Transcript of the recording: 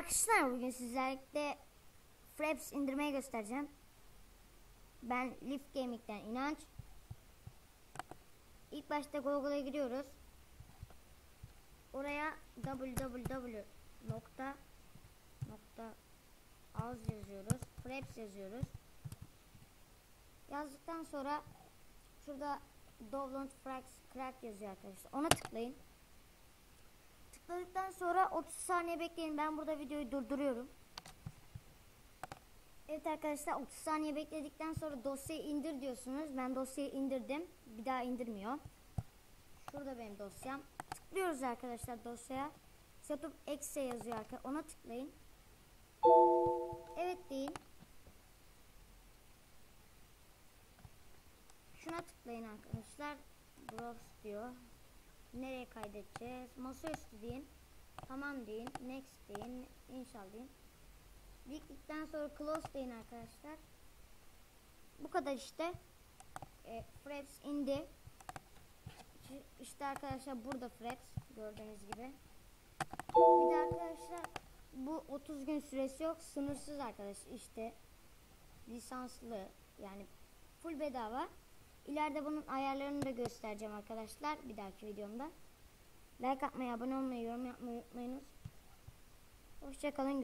arkadaşlar bugün sizlerle Fraps indirmeyi göstereceğim. Ben Leaf Gaming'den inanç. İlk başta Google'a giriyoruz. Oraya www nokta nokta az yazıyoruz. Fraps yazıyoruz. Yazdıktan sonra şurada Download Frax Crack yazıyor arkadaşlar. Ona tıklayın. Tıkladıktan sonra 30 saniye bekleyin. Ben burada videoyu durduruyorum. Evet arkadaşlar 30 saniye bekledikten sonra dosyayı indir diyorsunuz. Ben dosyayı indirdim. Bir daha indirmiyor. Şurada benim dosyam. Tıklıyoruz arkadaşlar dosyaya. Setup exe yazıyor arkadaşlar. Ona tıklayın. Evet deyin. Şuna tıklayın arkadaşlar. Browse diyor. Nereye kaydedeceğiz? Masaüstü deyin. Tamam deyin. Next deyin. Install deyin. Diktikten sonra close deyin arkadaşlar. Bu kadar işte. E, Fraps indi. İşte- arkadaşlar burada Fraps gördüğünüz gibi. Bir de arkadaşlar bu 30 gün süresi yok. Sınırsız arkadaşlar. İşte lisanslı yani full bedava. İleride bunun ayarlarını da göstereceğim arkadaşlar bir dahaki videomda. Like atmayı, abone olmayı, yorum yapmayı unutmayınız. Hoşçakalın.